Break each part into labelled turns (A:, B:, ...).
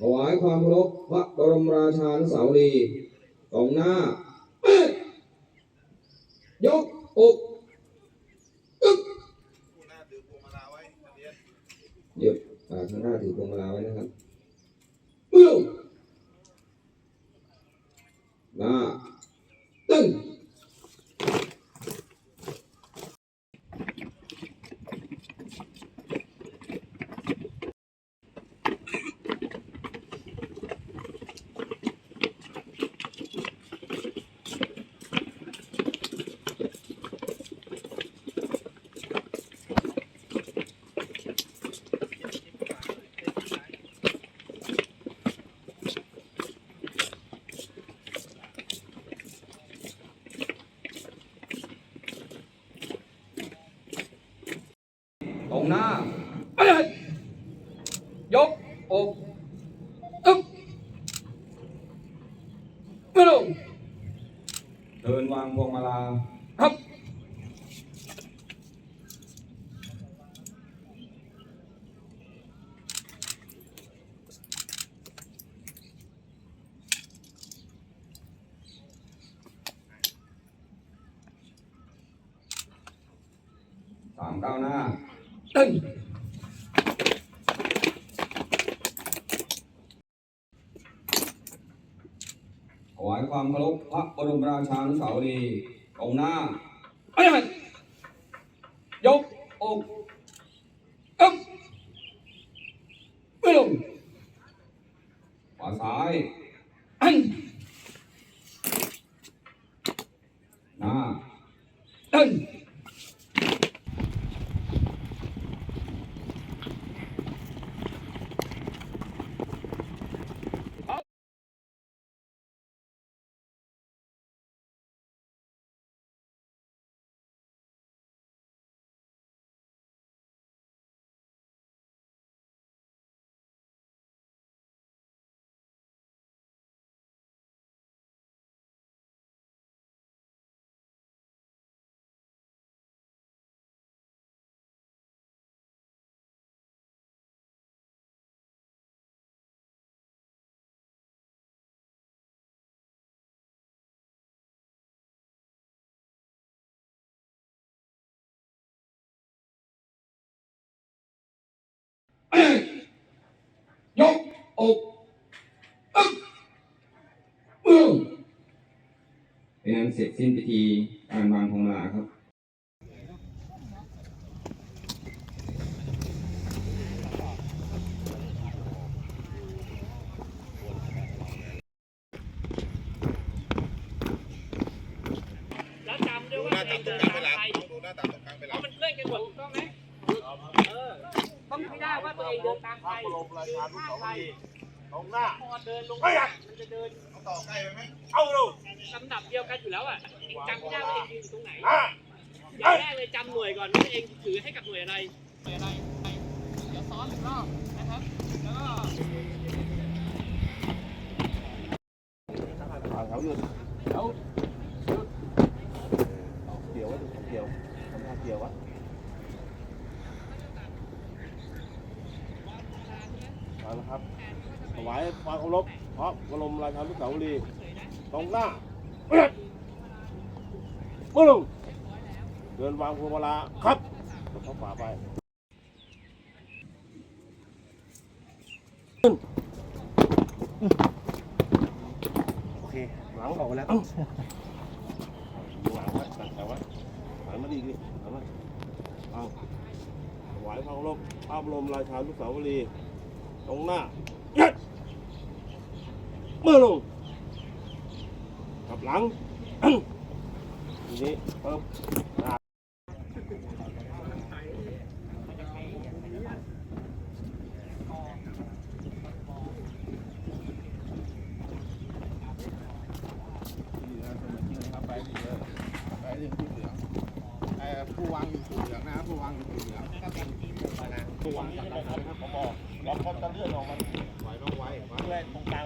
A: ถวายความเคารพพระบรมราชานุสาวรีย์ตรงหน้า ยกอก
B: หน้าถือพวงมาลาไว้นักเรียน
A: เดี๋ยวอ่าข้างหน้าถือพวงมาลาไว้นะครับเอื้อมหน้า หน้าเอ้ยยกอกอึ๊บไม่ลงเดินวางพวงมาลาครับสามก้าวหน้า ตึ้งถวายความเคารพพระบรมราชานุสาวรีย์ตรงหน้าเอ้ยยกอกอึ๊บไม่ลงขวาซ้ายอันหน้าตึ้ง เอ้ ยยกอกอึ๊บมือเป็นอันเสร็จสิ้นพิธีการวางพวงมาลาครับ
C: แล้วจำด้วย
B: ดู
C: ว่า
B: หน้า
C: ตัวเอ
B: ตางตร
C: เดิ
B: ง
C: น
B: กลาง
C: ตา
B: ไป
C: ม
B: หลัง
C: ใคร
B: ดูหน้าตางตรงกลางไปห
C: เพ
B: ลัง
C: ราะมันเพื่อนกันหมดถูกต้องไหมเออ ต้องไม่ได้ว่าตัวเองเดินตามใคร
B: พระบรมรา
C: เดิ
B: ชานนุ
C: ข้าม
B: สาว
C: ใคร
B: รีย์ตรงหน้า
C: พอเดินลง
B: เฮ้ยอะ
C: มันจะเดิน
B: เอาต่อใกล้ไปไหม
C: เอาลูกลำดับเดียวกันอยู่แล้วอะเองจำไม่ได้ว่าเองยืนอยู่ตรงไหน
B: อะ
C: อย่างแรกเลยจำหน่วยก่อนว่าเองถือให้กับหน่วยอะไรหน่วยอะไรเดี๋ยวซ้อนหนึ่งรอบนะครับแล้วก็
B: เขาหยุดเขาหยุดเกี่ยวไว้เกี่ยวทำท่าเกี่ยววะเอาละครับถวายความเคารพพระบรมราชา นุสาวรีย์ตรงหน้าเอื้อลงเดินวางพวงมาลาครับกดเข้าฝาไปโอเคหลังออกไปแล้วหลังว้ตั้งแต่ไว้หันมาดีดิหันมาเอาถวายพระเคาพพระบรมราชานุสาวรีตรงหน้า มือลงกลับหลังทีนี้เพิ่มหน้า
D: ไปเรื่สีเหลืองเอ่อผู้วางอยู่สีเหลืองนะผู้วางอยู่สีเหลือง
B: ตัววางจากไหนครับผมบอกแล้วเขาจะเลื่อนออกมา
D: ไว้ต้องไว้ไว้
B: ตรงกลาง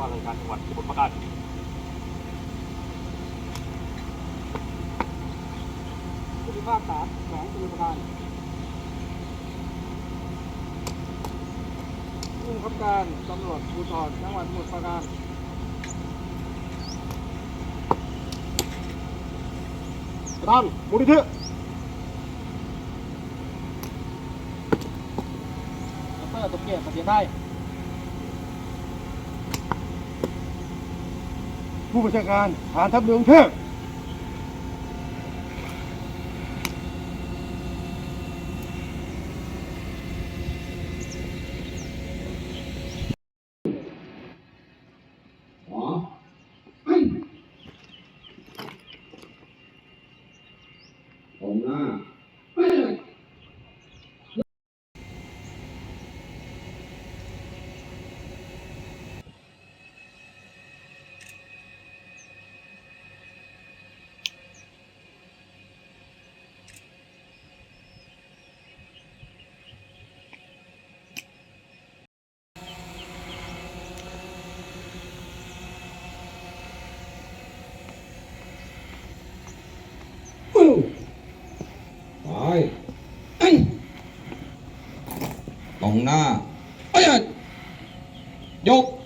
B: ว่ารา
D: ชการ
B: จังหวัดสมุทรปราการ
D: ผู้พิพากษาแขวงสมุทรปราการผู้บังคับการตำรวจภูธรจังหวัดสมุทรปราการประธานมูลนิธิดรสมเกียรติเสถียรไท ผู้บัญชาการฐานทัพเรือกรุงเทพ
E: ขออันตรงหน้าเอ้ย ปูไปเอ้ย ตรง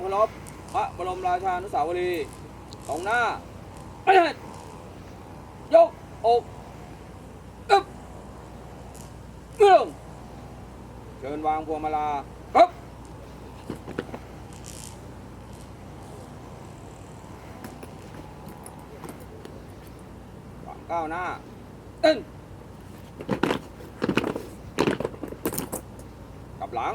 B: ค
F: วามเคา
A: รพพระบรมราชานุสาวรีย์ตรงหน้า ยกอกอึ๊บเรื่องเชิญวางพวงมาลาครับวางก้าวหน้าตึ้งกลับหลัง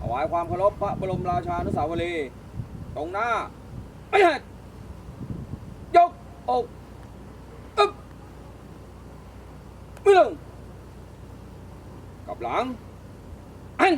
A: ถวายความเคารพพระบรมราชานุสาวรีย์ตรงหน้าไปหัดยกอกอึ๊บมือลงกับหลังอัน